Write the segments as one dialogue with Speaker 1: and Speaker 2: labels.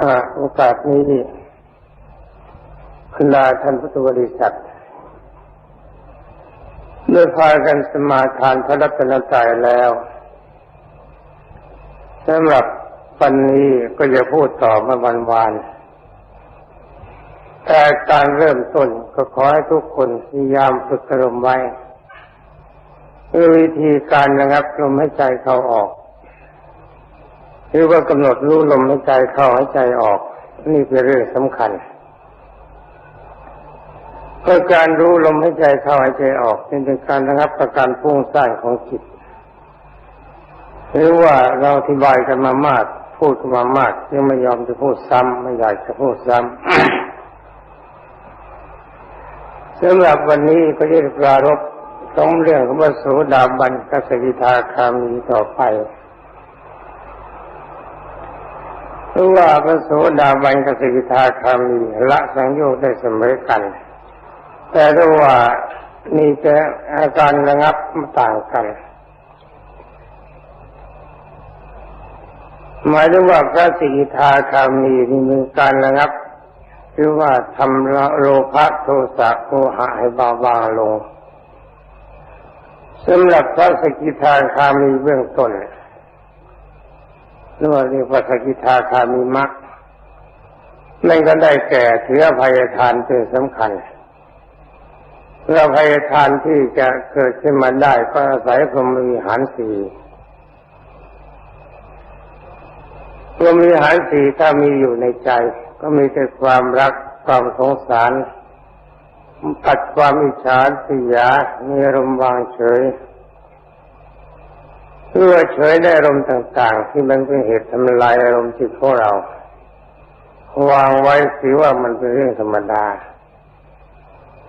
Speaker 1: อ่าโอกาสนี้บรรดาท่านพุทธบริษัทได้พากันสมาทานพระรัตนตรัยแล้วสำหรับวันนี้ก็จะพูดต่อมาวันวานแต่การเริ่มต้นก็ขอให้ทุกคนพยายามฝึกอารมณ์ไว้คือวิธีการระงับลมให้ใจเขาออก รือว่ากำหนดรู้ลมให้ใจเข้าให้ใจออก นี่เป็นเรื่องสำคัญเพื่อการรู้ลมให้ใจเข้าให้ใจออกเป็นการระงับประการพุ่งสร้างของจิตหรือว่าเราอธิบายกันมามาก พูดกันมามากยังไม่ยอมจะพูดซ้ำไม่อยากจะพูดซ้ำสำหรับวันนี้ก็จะปรารบสองเรื่องของพระโสดาบันกับสกิทาคามีต่อไปเพ ราะว่าพระโสดาบันกับสกิทาคามีละสังโยชน์ได้เสมอกัน แต่ถ้ว่านี่จะอาการระงับต่างกัน หมายถึงว่าพระสกิทาคามีนี่มีการระงับหรือว่าทำโลภะโทสะโมหะให้เบาบางลงสำหรับพระสกิทาคามีเบื้องต้น หรือว่าเรียกว่าสกิทาคามีมรรคนั่นก็ได้แก่เถืออภัยทานเป็นสำคัญเพื่อภัยทานที่จะเกิดขึ้นมาได้ก็อาศัยพรหมวิหารสี่พรหมวิหารสี่ถ้ามีอยู่ในใจ ก็มีแต่ความรักความสงสารปัดความอิจฉาสิยามีรมวางเฉย เพื่อเฉยได้อารมณ์ต่าง ๆ ที่มันเป็นเหตุทำลายอารมณ์จิตของเรา วางไว้สิว่ามันเป็นเรื่องธรรมดา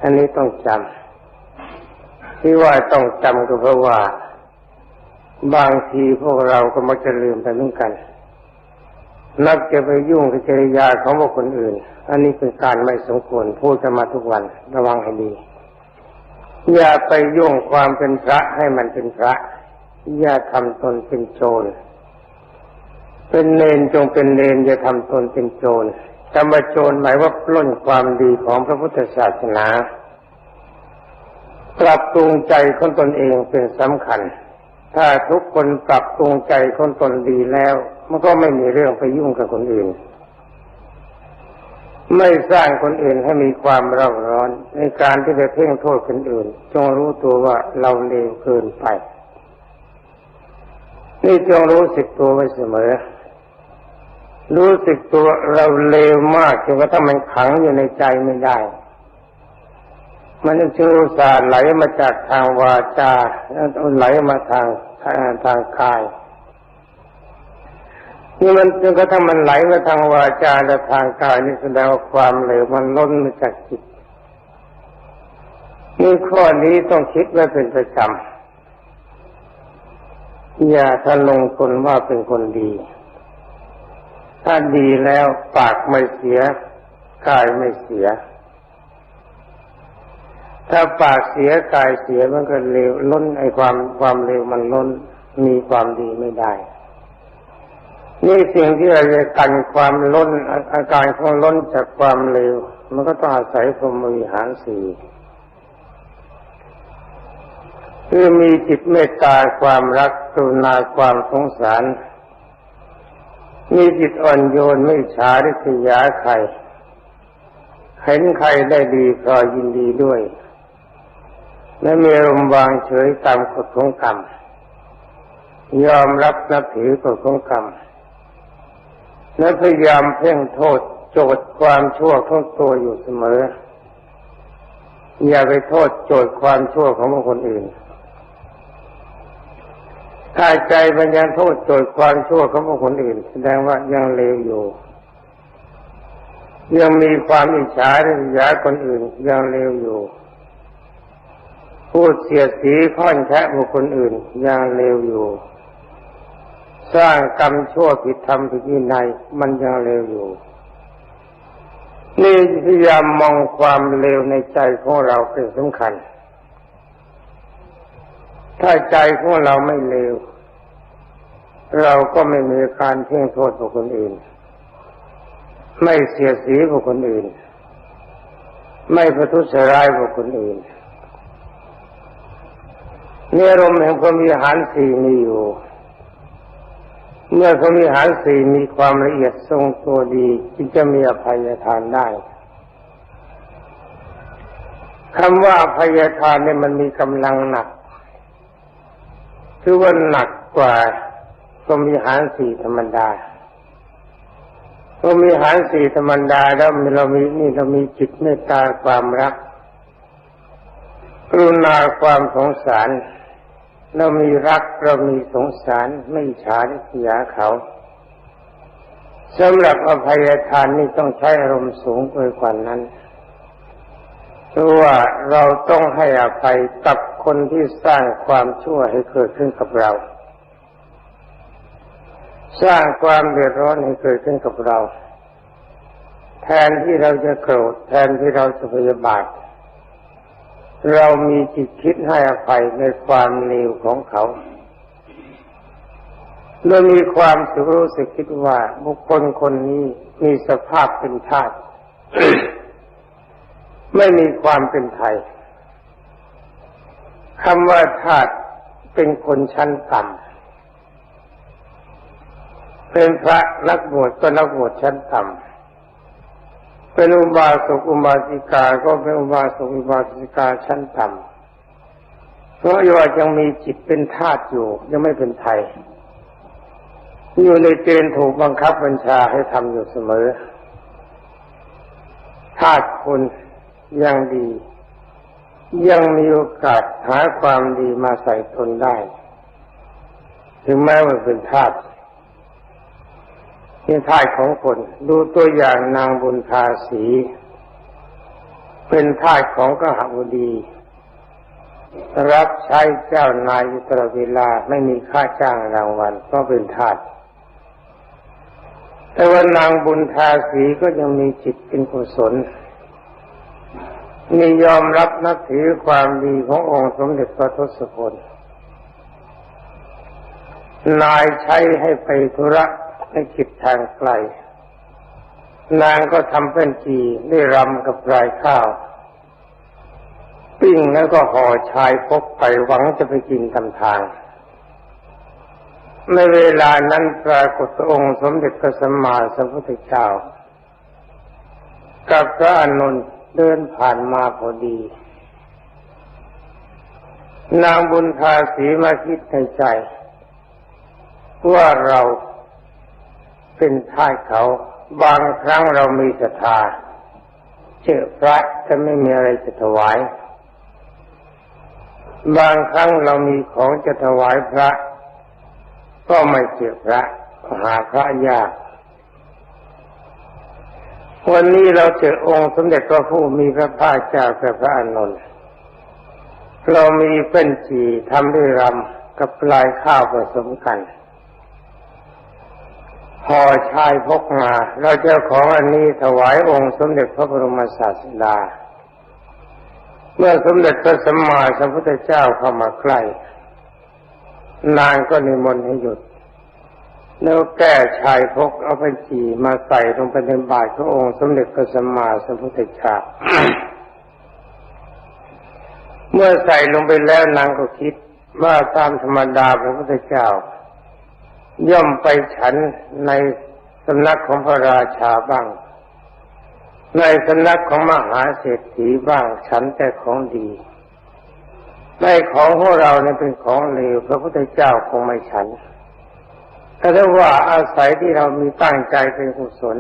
Speaker 1: อันนี้ต้องจำที่ว่าต้องจำก็เพราะว่า บางทีพวกเราก็มักจะลืมไปเหมือนกัน นักจะไปยุ่งกับจริยาของบุคคลอื่น อันนี้เป็นการไม่สมควรพูดกันมาทุกวันระวังให้ดี อย่าไปยุ่งความเป็นพระให้มันเป็นพระ อย่าทำตนเป็นโจร เป็นเนนจงเป็นเนนอย่าทำตนเป็นโจรคำว่าโจรหมายว่าปล้นความดีของพระพุทธศาสนาปรับปรุงใจของตนเองเป็นสำคัญ ถ้าทุกคนปรับปรุงใจของตนดีแล้ว มันก็ไม่มีเรื่องไปยุ่งกับคนอื่น ไม่สร้างคนอื่นให้มีความเร่าร้อน ในการที่ไปเพ่งโทษคนอื่น จงรู้ตัวว่าเราเลวเกินไป นี่จงรู้สึกตัวไว้เสมอ รู้สึกตัวเราเลวมากจนกระทั่งมันขังอยู่ในใจไม่ได้ มันจะอุตส่าไหลมาจากทางวาจาแล้วไหลมาทางทางกายนี่มันจนกระทั่งมันไหลมาทางวาจาและทางกายนี่แสดงว่าความเลวมันล้นมาจากจิตนี่ข้อนี้ต้องคิดไว้เป็นประจำ อย่าทะลงคนว่าเป็นคนดี ถ้าดีแล้วปากไม่เสียกายไม่เสีย ถ้าปากเสียกายเสียมันก็เลวล้นไอความความเลวมันล้นมีความดีไม่ได้ นี่สิ่งที่เราจะกันความล้นอาการของล้นจากความเลวมันก็ต้องอาศัยพรหมวิหารสี่ คือมีจิตเมตตาความรักกรุณาความสงสาร มีจิตอ่อนโยนไม่ฉาริษยาใคร เห็นใครได้ดีก็ยินดีด้วย และมีอารมณ์วางเฉยตามกฎของกรรม ยอมรับนับถือกฎของกรรม และพยายามเพ่งโทษโจทย์ความชั่วของตัวอยู่เสมอ อย่าไปโทษโจทย์ความชั่วของคคลอื่น ถ้าใจมันยังโทษโจทย์ความชั่วของคคลอื่น แสดงว่ายังเลวอยู่ ยังมีความอิจฉาริษยาคนอื่น ยังเลวอยู่ พูดเสียสีค่อนแคะบุคคลอื่น ยังเลวอยู่ สร้างกรรมชั่วผิดธรรมผิดวินัยมันยังเลวอยู่นี่พยายามมองความเลวในใจของเราเป็นสำคัญ ถ้าใจของเราไม่เลว เราก็ไม่มีการเพ่งโทษบุคคลอื่น ไม่เสียสีบุคคลอื่น ไม่ประทุษร้ายบุคคลอื่นเนื้อรมแห่งพรมีหารสี่มีอยู่ เมื่อพรหมีหารสี่มีความละเอียดทรงตัวดีจึงจะมีอภัยทานได้คำว่าอภัยทานเนี่ยมันมีกำลังหนัก คือว่าหนักกว่าพรหมีหารสี่ธรรมดาพรหมีหารสี่ธรรมดาแล้วเรามีนี่เรามีจิตเมตตาความรัก กรุณาความสงสาร เรามีรักเรามีสงสารไม่ฉาริษยาเขาสำหรับอภัยทานนี่ต้องใช้อารมณ์สูงไปกว่านั้นเพราะว่าเราต้องให้อภัยกับ คนที่สร้างความชั่วให้เกิดขึ้นกับเรา สร้างความเดือดร้อนให้เกิดขึ้นกับเรา แทนที่เราจะโกรธแทนที่เราจะพยาบาท เรามีจิตคิดให้อภัยในความเลวของเขาเมื่อมีความสุรู้สึกคิดว่าบุคคลคนนี้มีสภาพเป็นทาสไม่มีความเป็นไทย คำว่าทาสเป็นคนชั้นต่ำเป็นพระนักบวชก็นักบวชชั้นต่ำเป็นอุบาสกอุบาสิกา ก็เป็นอุบาสกอุบาสิกาชั้นต่ำเพราะว่ายังมีจิตเป็นธาตุอยู่ยังไม่เป็นไทยอยู่ในเกณฑ์ถูกบังคับบัญชาให้ทำอยู่เสมอธาตุคนยังดี ยังมีโอกาสหาความดีมาใส่ตนได้ ถึงแม้ว่าเป็นธาตุเป็นทายของคน ดูตัวอย่างนางบุญทาสี เป็นทายของกหบดี รับใช้เจ้านายตลอดเวลาไม่มีค่าจ้างรางวัลก็เป็นทาสแต่ว่านางบุญทาสีก็ยังมีจิตเป็นกุศล มียอมรับนับถือความดีขององค์สมเด็จพระทศพล นายใช้ให้ไปธุระให้คิดทางไกล นางก็ทำเป็นจีได้รำกับรายข้าว ปิ้งแล้วก็ห่อชายพกไปหวังจะไปกินตำทาง ในเวลานั้นปรากฏองค์สมเด็จพระสัมมาสัมพุทธเจ้า กับพระอนุน เดินผ่านมาพอดี นางบุญทาสีมาคิดในใจ ว่าเราเป็นท่ายเขา บางครั้งเรามีศรัทธาเชื่อพระจะไม่มีอะไรจะถวาย บางครั้งเรามีของจะถวายพระ ก็ไม่เชื่อพระหาพระยาก วันนี้เราเจอองค์สมเด็จพระผู้มีพระภาคเจ้ากับพระอานนท์เรามีเป็นจีทำด้วยรำกับปลายข้าวผสมกันห่อชายพกมา เราจะของอันนี้ถวายองค์สมเด็จพระบรมศาสดา เมื่อสมเด็จพระสัมมาสัมพุทธเจ้าเข้ามาใกล้นางก็นิมนต์ให้หยุด แล้วแก้ชายพกเอาไปจีมาใส่ลงไปในบาตรพระองค์สมเด็จพระสัมมาสัมพุทธเจ้าเมื่อใส่ลงไปแล้วนางก็คิดว่าตามธรรมดาพระพุทธเจ้า ย่อมไปฉันในสำนักของพระราชาบ้าง ในสำนักของมหาเศรษฐีบ้างฉันแต่ของดีในของของเราเนี่ยเป็นของเลวพระพุทธเจ้าคงไม่ฉัน แต่ถ้าว่าอาศัยที่เรามีตั้งใจเป็นกุศล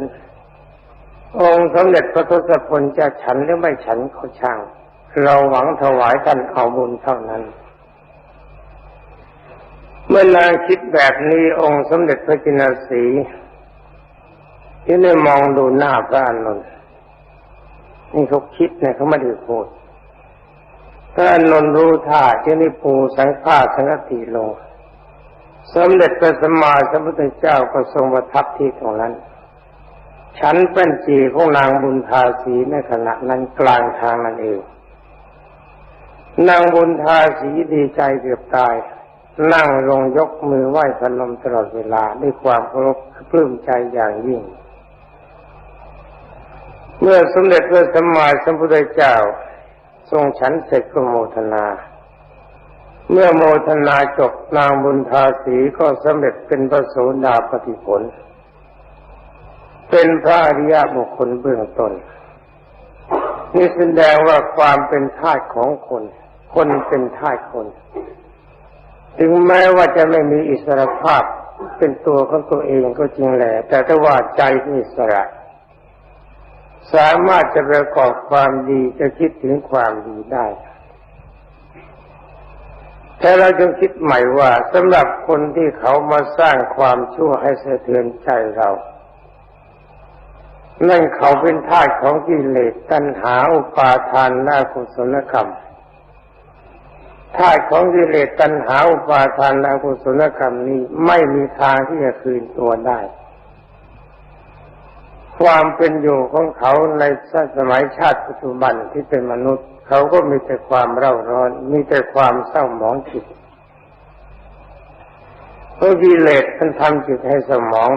Speaker 1: องค์สมเด็จพระทศพลจะฉันหรือไม่ฉันเขาช่าง เราหวังถวายกันเอาบุญเท่านั้น เมื่อนางคิดแบบนี้องค์สมเด็จพระจินสีที่ได้มองดูหน้าพระอานนท์นี่เขาคิดเนี่ยเขาไม่ได้พูดพระอานนท์รู้ท่าที่นี่ปูสังฆาสังฆติลง สมเด็จพระสัมมาสัมพุทธเจ้าก็ทรงประทับที่ตรงนั้นฉันเป็นจีของนางบุญทาสีในขณะนั้นกลางทางนั่นเอง นางบุญทาสีดีใจเกือบตาย นั่งลงยกมือไหว้พนมตลอดเวลาด้วยความเคารพปลื้มใจอย่างยิ่ง เมื่อสมเด็จพระสัมมาสัมพุทธเจ้า ทรงฉันเสร็จก็โมทนา เมื่อโมทนาจบนางบุญทาสีก็สำเร็จเป็นพระโสดาปฏิผล เป็นพระอริยบุคคลเบื้องต้นนี่แสดงว่าความเป็นทาสของคน คนเป็นทาสคน ถึงแม้ว่าจะไม่มีอิสรภาพเป็นตัวของตัวเองก็จริงแหละแต่ถ้าว่าใจมีอิสระ สามารถจะประกอบความดีจะคิดถึงความดีได้ แต่เราจงคิดใหม่ว่าสำหรับคนที่เขามาสร้างความชั่วให้สะเทือนใจเรา นั่นเขาเป็นทาสของกิเลสตัณหาอุปาทานและกุศลกรรมธาตุของกิเลสตัณหาอุปาทานและกุศลกรรมนี้ไม่มีทางที่จะคืนตัวได้ ความเป็นอยู่ของเขาในสมัยชาติปัจจุบันที่เป็นมนุษย์ เขาก็มีแต่ความเร่าร้อน มีแต่ความเศร้าหมองจิตเพราะกิเลสมันทำจิตให้สมอง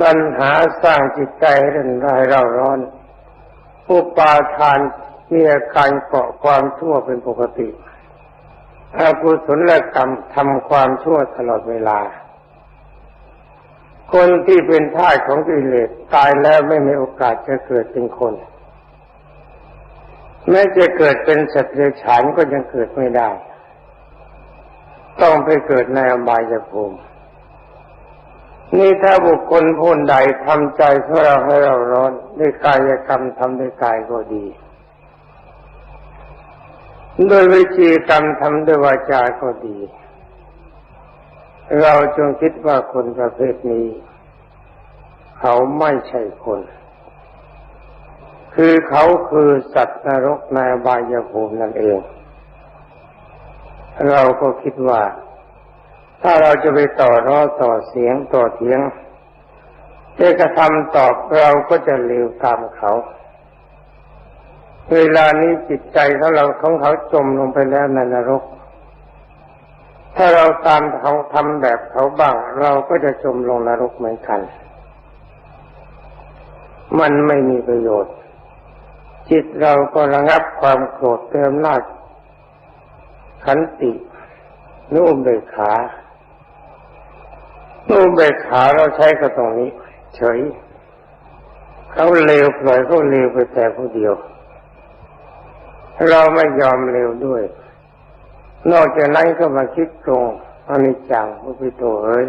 Speaker 1: ปัญหาสร้างจิตใจให้เร่นรายเร่าร้อนอุปาทานมีอาการเกาะความชั่วเป็นปกติอากุศลกรรมทำความชั่วตลอดเวลา คนที่เป็นท่าของกิเลสตายแล้วไม่มีโอกาสจะเกิดเป็นคน แม้จะเกิดเป็นสัตว์เดรัจฉานก็ยังเกิดไม่ได้ ต้องไปเกิดในอบายภูมินี่ถ้าบุคคลผู้ใดทำใจของเราให้เราร้อนด้วยกายกรรมทำด้วยกายก็ดี โดยวิธีกรรมทำด้วยวาจาก็ดี เราจงคิดว่าคนประเภทนี้ เขาไม่ใช่คน คือเขาคือสัตว์นรกในบายภูมินั่นเอง เราก็คิดว่า ถ้าเราจะไปต่อรอต่อเสียงต่อเทียงจะกระทำตอบเราก็จะเร็วตามเขา เวลานี้จิตใจของเราของเขาจมลงไปแล้วในนรก ถ้าเราตามเขาทำแบบเขาบ้าง เราก็จะจมลงนรกเหมือนกัน มันไม่มีประโยชน์ จิตเราก็ระงับความโกรธเติมนาจขันตินุ่มเบกขานุ่มเบกขาเราใช้กับตรงนี้ เฉยเขาเลวปล่อยเขาเลวไปแต่ผู้เดียว เราไม่ยอมเร็วด้วย นอกจากนั้นก็มาคิดตรงอนิจจังพุทโธเอ้ย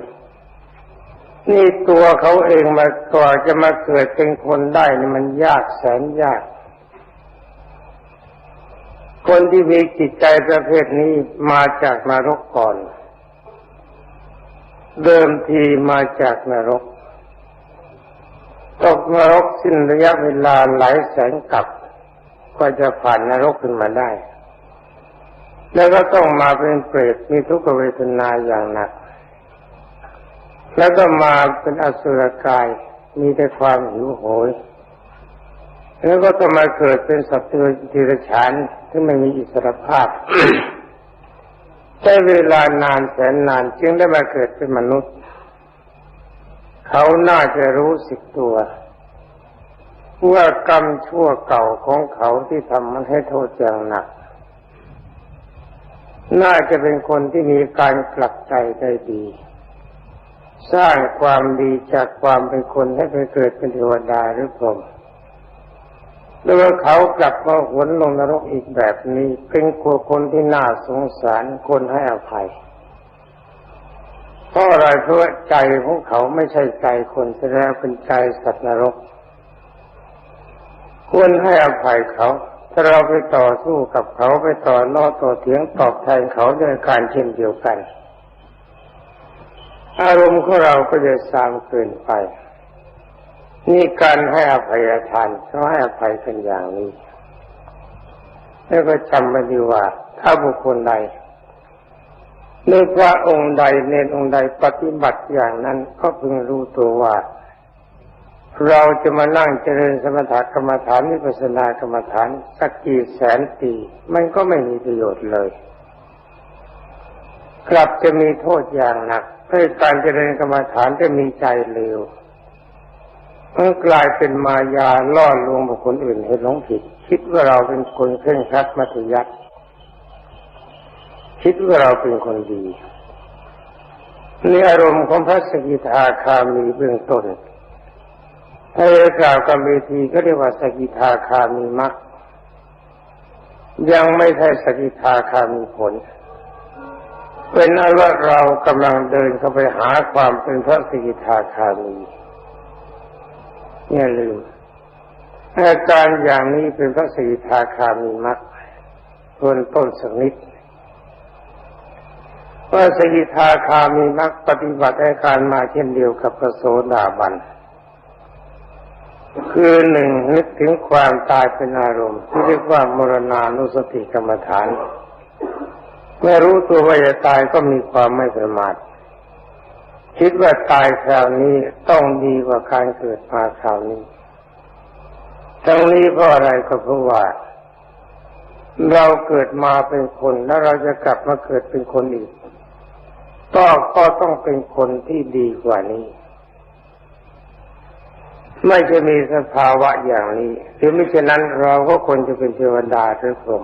Speaker 1: นี่ตัวเขาเองมาก่อจะมาเกิดเป็นคนได้นี่มันยากแสนยาก คนที่มีจิตใจประเภทนี้มาจากนรกก่อน เดิมทีมาจากนรก ตกนรกสิ้นระยะเวลาหลายแสนกับก็จะผ่านนรกขึ้นมาได้ แล้วก็ต้องมาเป็นเปรตมีทุกขเวทนาอย่างหนัก แล้วก็มาเป็นอสุรกายมีแต่ความหิวโหย แล้วก็ต้องมาเกิดเป็นสัตว์ทิรฉานที่ไม่มีอิสรภาพใช้เวลานานแสนนานจึงได้มาเกิดเป็นมนุษย์ เขาน่าจะรู้สึกตัวว่ากรรมชั่วเก่าของเขาที่ทำมันให้โทษอย่างหนัก น่าจะเป็นคนที่มีการกลับใจได้ดี สร้างความดีจากความเป็นคนให้ไปเกิดเป็นเทวดาหรือพรหม แล้วเขากลับมาหวนลงนรกอีกแบบนี้ เป็นคนคนที่น่าสงสารคนให้อภัยเพราะอะไรเพราะใจของเขาไม่ใช่ใจคนแสดงเป็นใจสัตว์นรก ควรให้อภัยเขา ถ้าเราไปต่อสู้กับเขาไปต่อล้อต่อเถียงตอบแทนเขาด้วยการเช่นเดียวกัน อารมณ์ของเราก็จะสามเกินไป นี่การให้อภัยทานเขาให้อภัยกันอย่างนี้ แล้วก็จำไว้ดีว่า ถ้าบุคคลใดในพระองค์ใดในองค์ใดปฏิบัติอย่างนั้นก็พึงรู้ตัวว่า เราจะมานั่งเจริญสมถกรรมฐานวิปัสนากรรมฐาน สักกี่แสนปีมันก็ไม่มีประโยชน์เลย กลับจะมีโทษอย่างหนักเพื่อการเจริญกรรมฐานจะมีใจเลว มันกลายเป็นมายาล่อลวงบุคคลอื่นให้หลงผิด คิดว่าเราเป็นคนเคร่งครัดมัธยัติคิดว่าเราเป็นคนดีนี่อารมณ์ของพระสกิทาคามีเบื้องต้นถ้าจะกล่าวกับเวทีก็เรียกว่าสกิทาคามีมักยังไม่ใช่สกิทาคามีผล เป็นอันว่าเรากำลังเดินเข้าไปหาความเป็นพระสกิทาคามี อย่าลืมอาการอย่างนี้เป็นพระสกิทาคามีมักทวนต้นสักนิดว่าสกิทาคามีมักปฏิบัติอาการมาเช่นเดียวกับพระโสดาบันคือหนึ่งนึกถึงความตายเป็นอารมณ์ที่เรียกว่ามรณานุสติกรรมฐาน เมื่อรู้ตัวว่าจะตายก็มีความไม่ประมาท คิดว่าตายคราวนี้ต้องดีกว่าการเกิดมาคราวนี้ ทั้งนี้เพราะอะไรก็เพราะว่า เราเกิดมาเป็นคนแล้วเราจะกลับมาเกิดเป็นคนอีกก็ก็ต้องเป็นคนที่ดีกว่านี้ ไม่จะมีสภาวะอย่างนี้หรือไม่เช่นนั้นเราก็ควรจะเป็นเทวดาหรือพรหม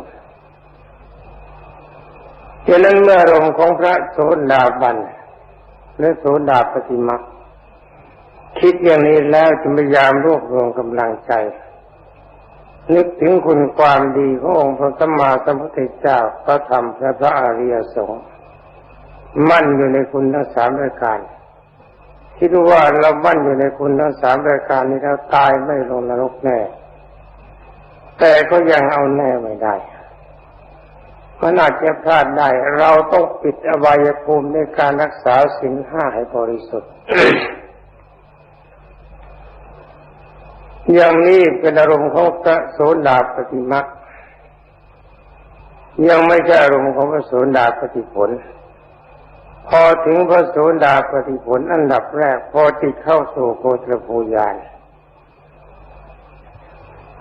Speaker 1: ฉะนั้นเมื่อรมของพระโสดาบัน และโสดาปฏิมาคิดอย่างนี้แล้วจะพยายามรวบรวมกำลังใจ นึกถึงคุณความดีขององค์พระสัมมาสัมพุทธเจ้าพระธรรมและพระอริยสงฆ์มั่นอยู่ในคุณทั้งสามรายการคิดว่าเรามั่นอยู่ในคุณทั้งสามรายการนี้แล้วตายไม่ลงนรกแน่ แต่ก็ยังเอาแน่ไม่ได้ มันอาจจะพลาดได้ เราต้องปิดอบายภูมิในการรักษาสิ่งห้าให้บริสุทธิ์ อย่างนี้เป็นอารมณ์ของพระโสดาปฏิมักยังไม่ใช่อารมณ์ของพระโสดาปฏิผล พอถึงพระโสดาปฏิผลอันดับแรก พอจิตเข้าสู่โคตรภูยาน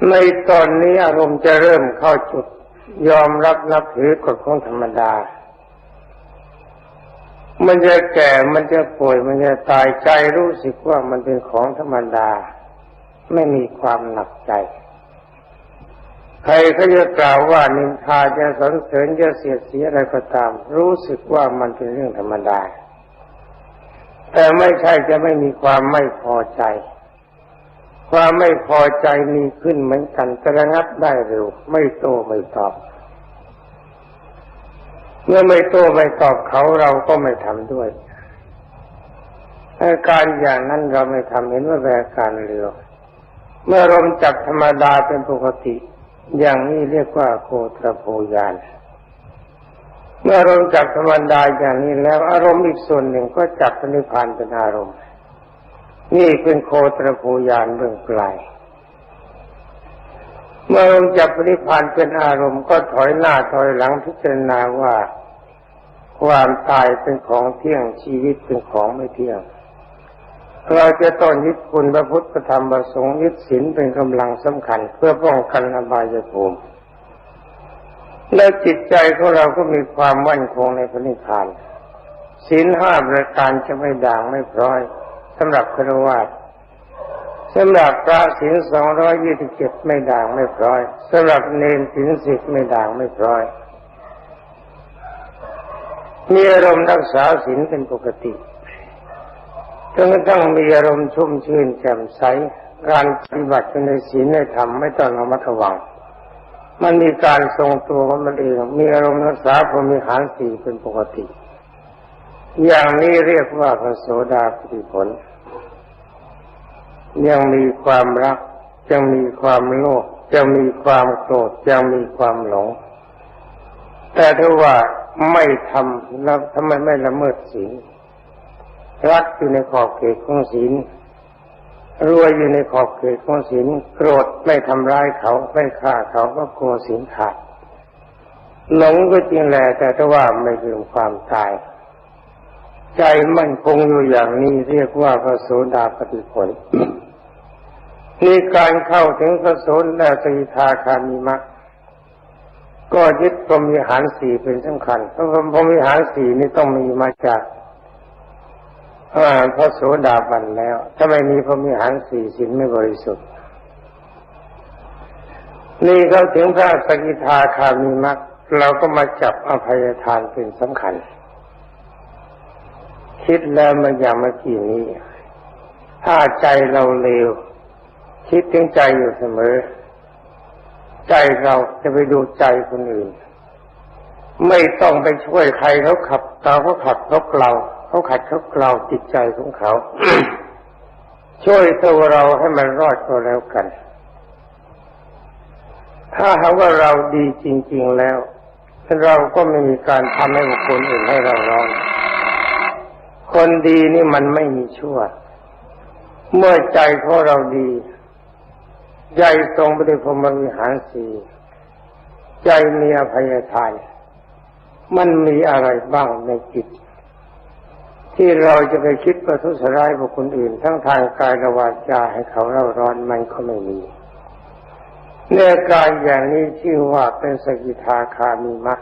Speaker 1: ในตอนนี้อารมณ์จะเริ่มเข้าจุด ยอมรับนับถือกฎของธรรมดา มันจะแก่มันจะป่วยมันจะตายใจรู้สึกว่ามันเป็นของธรรมดา ไม่มีความหนักใจ ใครเขาจะกล่าวว่านินทาจะสรรเสริญจะเสียดสีอะไรก็ตาม รู้สึกว่ามันเป็นเรื่องธรรมดา แต่ไม่ใช่จะไม่มีความไม่พอใจ ความไม่พอใจมีขึ้นเหมือนกันกระงับได้เร็ว ไม่โตไม่ตอบ เมื่อไม่โตไม่ตอบเขาเราก็ไม่ทำด้วยอาการอย่างนั้นเราไม่ทำเห็นว่าเป็นอาการเร็วเมื่อลมจับธรรมดาเป็นปกติ อย่างนี้เรียกว่าโคตรโพยาน เมื่อลมจับธรรมดาอย่างนี้แล้ว อารมณ์อีกส่วนหนึ่งก็จับปณิพานเป็นอารมณ์ นี่เป็นโคตรโพยานเบื้องไกลเมื่อลมจับปณิพานเป็นอารมณ์ก็ถอยหน้าถอยหลังพิจารณาว่า ความตายเป็นของเที่ยงชีวิตเป็นของไม่เที่ยง เราจะต้องยึดคุณพระพุทธธรรมประสงค์ยึดศีลเป็นกำลังสำคัญ เพื่อป้องกันอบายภูมิและจิตใจของเราก็มีความมั่นคงในพระนิพพานศีลห้าประการจะไม่ด่างไม่พร้อย สำหรับครวญสำหรับพระศีลสองร้อยยี่สิบเจ็ดไม่ด่างไม่พร้อยสำหรับเนรศีลสิบไม่ด่างไม่พร้อย มีอารมณ์รักษาศีลเป็นปกติจนกระทั่งมีอารมณ์ชุ่มชื่นแจ่มใส การปฏิบัติในศีลในธรรมไม่ต้องระมัดระวัง มันมีการทรงตัวของมันเอง มีอารมณ์รักษาพรมิหารสีเป็นปกติ อย่างนี้เรียกว่าพระโสดาปิผล ยังมีความรักยังมีความโลภยังมีความโกรธยังมีความหลง แต่ถ้าว่าไม่ทำแล้วทำไมไม่ละเมิดศีลรักอยู่ในขอบเขตของศีลรวยอยู่ในขอบเขตของศีลโกรธไม่ทำร้ายเขาไม่ฆ่าเขาก็กลัวศีลขาดหลงก็จริงแหละแต่ถ้าว่าไม่ลืมความตาย ใจมั่นคงอยู่อย่างนี้เรียกว่าพระโสดาปฏิผลนี่การเข้าถึงพระโสดาสกิทาคามีมักก็ยึดพรหมิหารสี่เป็นสำคัญเพราะพรหมิหารสี่นี่ต้องมีมาจากพระโสดาบันแล้ว ถ้าไม่มีพระมิหารสี่สินไม่บริสุทธิ์ นี่เขาถึงพระสกิทาคามีมักเราก็มาจับอภัยทานเป็นสำคัญ คิดแล้วมันอย่างเมื่อกี้นี้ ถ้าใจเราเลวคิดถึงใจอยู่เสมอ ใจเราจะไปดูใจคนอื่น ไม่ต้องไปช่วยใครเขาขับเราเขาขับเขาเกลาเขาขัดเขาเกลาจิตใจของเขา ช่วยตัวเราให้มันรอดก็แล้วกัน ถ้าหากว่าเราดีจริง ๆแล้ว เราก็ไม่มีการทำให้บุคคลอื่นให้เราร้อน คนดีนี่มันไม่มีชั่ว เมื่อใจของเราดีใจทรงไปด้วยพรมวิหารสีใจมีอภัยทานมันมีอะไรบ้างในจิต ที่เราจะไปคิดประทุษร้ายบุคคลอื่น ทั้งทางกายและวาจาให้เขาเร่าร้อนมันก็ไม่มีเนื้อการอย่างนี้ชื่อว่าเป็นสกิทาคามีมัก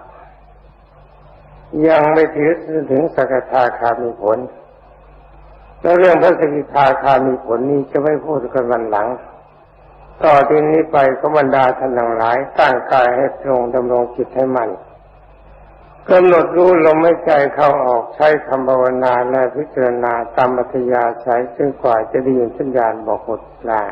Speaker 1: ยังไม่ถือถึงสกทาคามีผล แล้วเรื่องพระสกิทาคามีผลนี้จะไม่พูดกันวันหลัง ต่อที่นี้ไปก็บรรดาท่านทั้งหลายตั้งกายให้ตรงดำรงจิตให้มันกำหนดรู้ลมหายใจเข้าออกใช้คำภาวนาและพิจารณาตามมัธยาใช้จนกว่าจะได้ยินสัญญาณบอกหมดลา